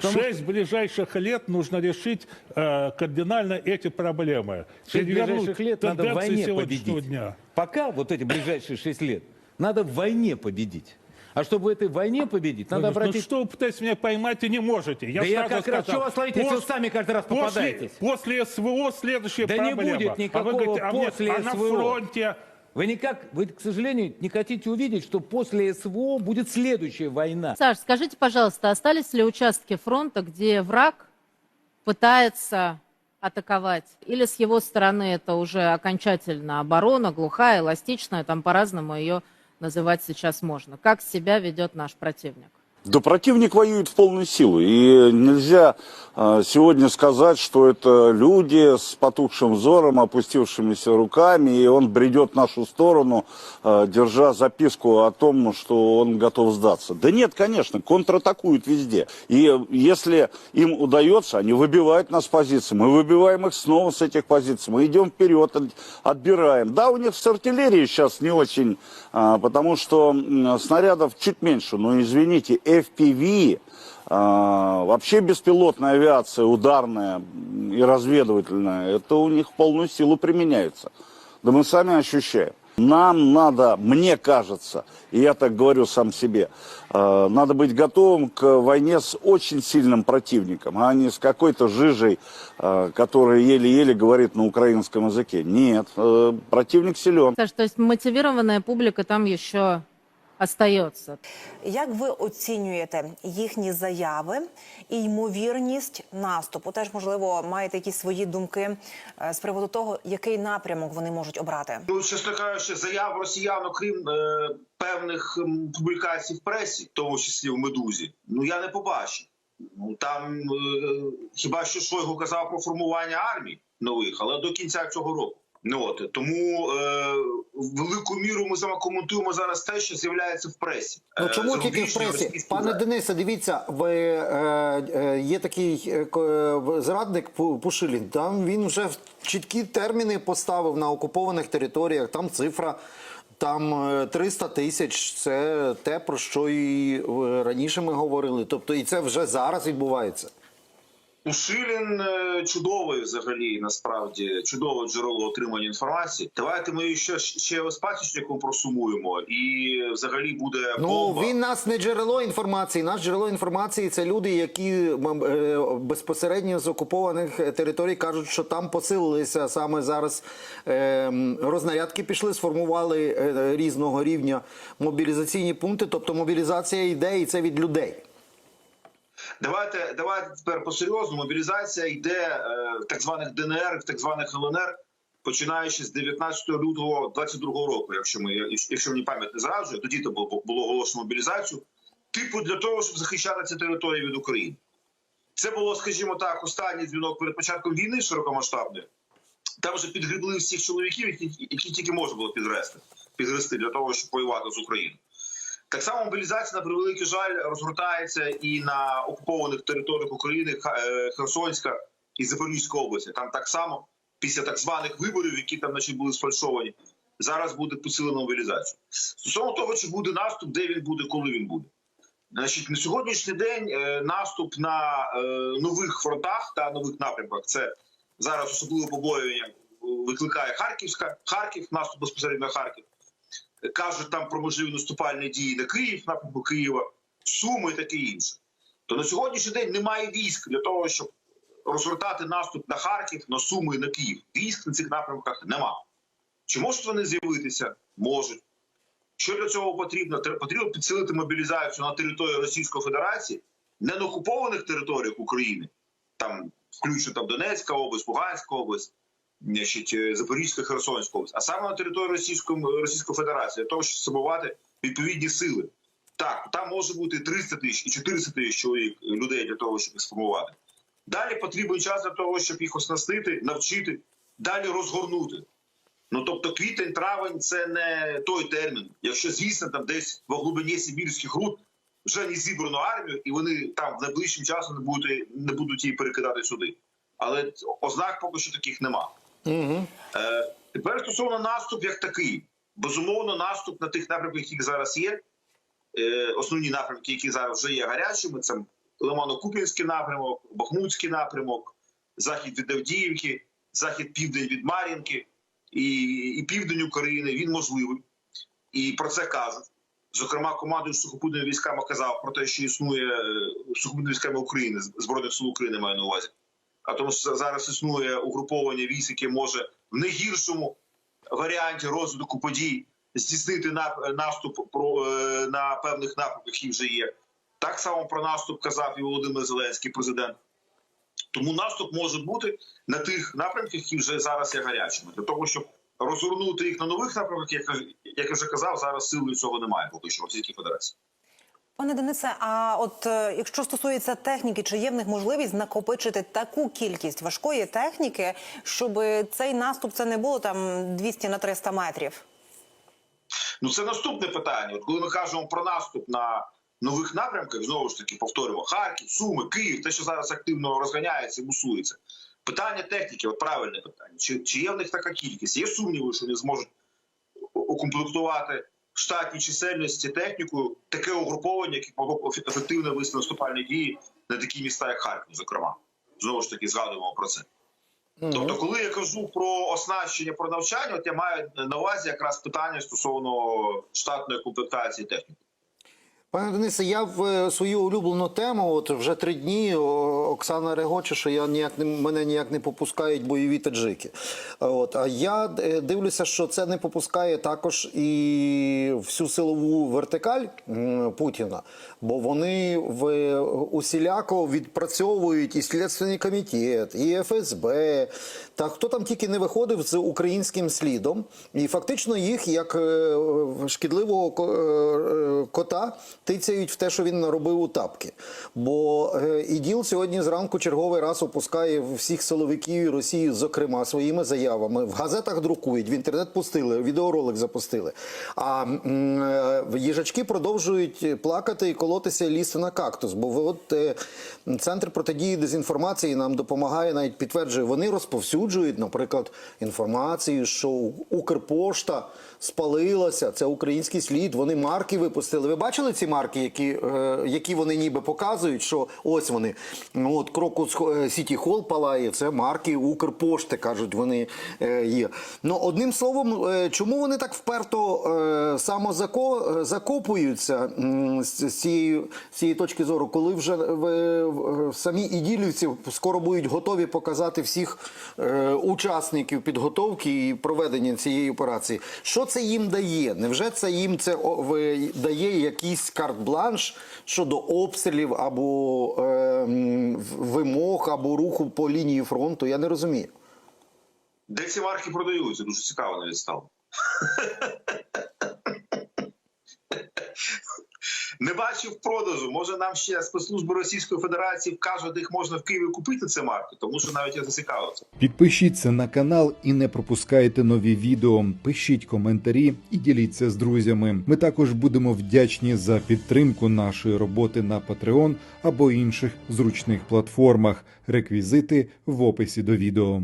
Шесть ближайших лет нужно решить э, кардинально эти проблемы. Шесть ближайших лет надо в войне победить. дня. Пока вот эти ближайшие шесть лет надо в войне победить. А чтобы в этой войне победить, надо Ну, обратить... что вы пытаетесь меня поймать и не можете? Я Да я как раз, сказал, что вас ловить, если вы пос- сами каждый раз после, попадаетесь? после СВО следующая Да не проблема. будет а вы никакого говорите, а, мне- после а на СВО. фронте... Вы никак, вы, к сожалению, не хотите увидеть, что после СВО будет следующая война. Саш, скажите, пожалуйста, остались ли участки фронта, где враг пытается атаковать? Или с его стороны это уже окончательно оборона, глухая, эластичная, там по-разному ее называть сейчас можно. Как себя ведет наш противник? Да противник воюет в полную силу. И нельзя э, сегодня сказать, что это люди с потухшим взором, опустившимися руками, и он бредет в нашу сторону, э, держа записку о том, что он готов сдаться. Да нет, конечно, контратакуют везде. И если им удается, они выбивают нас с позиций. Мы выбиваем их снова с этих позиций. Мы идем вперед, от- отбираем. Да, у них с артиллерией сейчас не очень, а, потому что снарядов чуть меньше. Но извините, FPV, а, вообще беспилотная авиация, ударная и разведывательная, это у них в полную силу применяется. Да мы сами ощущаем. Нам надо, мне кажется, и я так говорю сам себе, э, надо быть готовым к войне с очень сильным противником, а не с какой-то жижей, э, которая еле-еле говорит на украинском языке. Нет, э, противник силен. Саш, то есть мотивированная публика там еще остается. Як ви оцінюєте їхні заяви і ймовірність наступу? Теж можливо маєте якісь свої думки е, з приводу того, який напрямок вони можуть обрати? Ну, чесно кажучи, заяв росіян, окрім е, певних публікацій в пресі, в тому числі в медузі, ну я не побачив. Ну там е, хіба що Шойгу казав про формування армій нових, але до кінця цього року. Ну от тому е, велику міру ми саме коментуємо зараз те, що з'являється в пресі. Ну Е, чому тільки в пресі? російські Пане. Денисе, дивіться, ви, е, е, є такий е, е, зрадник Пушилін. Там він вже чіткі терміни поставив на окупованих територіях. Там цифра. Там е, 300 тисяч це те, про що і раніше ми говорили. Тобто, і це вже зараз відбувається. Ушилін е, чудовий взагалі насправді чудове джерело отримання інформації. Давайте ми ще ще з пасічником просумуємо, і взагалі буде Ну він нас не джерело інформації. Наш джерело інформації це люди, які е, безпосередньо з окупованих територій кажуть, що там посилилися саме зараз е, рознарядки пішли, сформували різного рівня мобілізаційні пункти. Тобто мобілізація йде і це від людей. Давайте давайте тепер посерйозно. Мобілізація йде е, в так званих ДНР, в так званих ЛНР, починаючи з 19 лютого 22 року. Якщо ми якщо мені пам'ять не зраджує, тоді то було, було оголошено мобілізацію. Типу для того, щоб захищати ці території від України. Це було, скажімо так, останній дзвінок перед початком війни широкомасштабної. Там вже підгребли всіх чоловіків, які, які тільки можна було підгрести, підгрести для того, щоб воювати з Україною. Так само мобілізація на превеликий жаль розгортається і на окупованих територіях України е, Херсонська і Запорізька області. Там так само після так званих виборів, які там значить, були сфальшовані, зараз буде посилена мобілізація. Стосовно того, чи буде наступ, де він буде, коли він буде. Значить, на сьогоднішній день е, наступ на е, нових фронтах та нових напрямках. Це зараз особливе побоювання викликає Харківська, Харків, наступ безпосередньо на Харків кажуть там про можливі наступальні дії на Київ, напрямку Києва, Суми і таке інше. То на сьогоднішній день немає військ для того, щоб розгортати наступ на Харків, на Суми і на Київ. Військ на цих напрямках нема. Чи можуть вони з'явитися? Можуть. Що для цього потрібно? Потрібно підсилити мобілізацію на території Російської Федерації, не на окупованих територіях України, там включно там Донецька область, Луганська область, значить, е, Запорізька, Херсонська область, а саме на території Російської, Російської Федерації, для того, щоб сформувати відповідні сили. Так, там може бути 300 тисяч і 400 тисяч чоловік е, людей для того, щоб їх сформувати. Далі потрібен час для того, щоб їх оснастити, навчити, далі розгорнути. Ну тобто квітень, травень це не той термін. Якщо звісно, там десь в глибині Сибірських руд вже не зібрано армію, і вони там в найближчим часом не будуть не будуть її перекидати сюди. Але ознак поки що таких нема. Угу. Е, тепер стосовно наступ як такий. Безумовно, наступ на тих напрямках, які зараз є. Е, основні напрямки, які зараз вже є гарячими, це Лимано-Купінський напрямок, Бахмутський напрямок, захід від Авдіївки, захід південь від Мар'їнки і, і південь України. Він можливий. І про це кажуть. Зокрема, командуючий сухопутними військами казав про те, що існує е, сухопутними військами України, Збройних сил України маю на увазі. А тому що зараз існує угруповання військ, яке може в найгіршому варіанті розвитку подій здійснити наступ е, на певних напрямках, які вже є. Так само про наступ казав і Володимир Зеленський, президент. Тому наступ може бути на тих напрямках, які вже зараз є гарячими. Для того, щоб розгорнути їх на нових напрямках, як, я вже казав, зараз сили цього немає поки що в Російській Федерації. Пане Денисе, а от е, якщо стосується техніки, чи є в них можливість накопичити таку кількість важкої техніки, щоб цей наступ це не було там 200 на 300 метрів? Ну це наступне питання. От коли ми кажемо про наступ на нових напрямках, знову ж таки повторюємо Харків, Суми, Київ, те, що зараз активно розганяється мусується. Питання техніки, от правильне питання. Чи, чи є в них така кількість? Є сумніви, що вони зможуть укомплектувати в штатній чисельності техніку таке угруповання, яке могло б ефективно вести наступальні дії на такі міста, як Харків, зокрема. Знову ж таки, згадуємо про це. Тобто, коли я кажу про оснащення, про навчання, от я маю на увазі якраз питання стосовно штатної комплектації техніки. Пане Денисе, я в е, свою улюблену тему, от вже три дні Оксана регоче, що я ніяк не мене ніяк не попускають бойові таджики. От а я е, дивлюся, що це не попускає також і всю силову вертикаль Путіна, бо вони в усіляко відпрацьовують і слідственний комітет, і ФСБ, та хто там тільки не виходив з українським слідом, і фактично їх як е, шкідливого ко- кота тицяють в те, що він наробив у тапки. Бо е, іділ сьогодні зранку черговий раз опускає всіх силовиків Росії, зокрема, своїми заявами. В газетах друкують, в інтернет пустили, відеоролик запустили. А е, їжачки продовжують плакати і колотися лізти на кактус. Бо от е, центр протидії дезінформації нам допомагає, навіть підтверджує, вони розповсюджують, наприклад, інформацію, що Укрпошта спалилася, це український слід. Вони марки випустили. Ви бачили ці марки, які, е, які вони ніби показують, що ось вони. Ну, От Крокус е, Сіті Холл палає, це марки Укрпошти, кажуть, вони е, є. Ну, одним словом, чому вони так вперто самозако- закопуються м, з цієї, з цієї точки зору, коли вже самі іділівці скоро будуть готові показати всіх учасників підготовки і проведення цієї операції. Що це їм дає? Невже це їм це дає якийсь карт-бланш щодо обстрілів або е, вимог, або руху по лінії фронту? Я не розумію. Де ці марки продаються? Дуже цікаво навіть стало. Не бачив продажу. Може нам ще спецслужби Російської Федерації вкажуть, де їх можна в Києві купити ці марки, тому що навіть я зацікавився. Підпишіться на канал і не пропускайте нові відео. Пишіть коментарі і діліться з друзями. Ми також будемо вдячні за підтримку нашої роботи на Patreon або інших зручних платформах. Реквізити в описі до відео.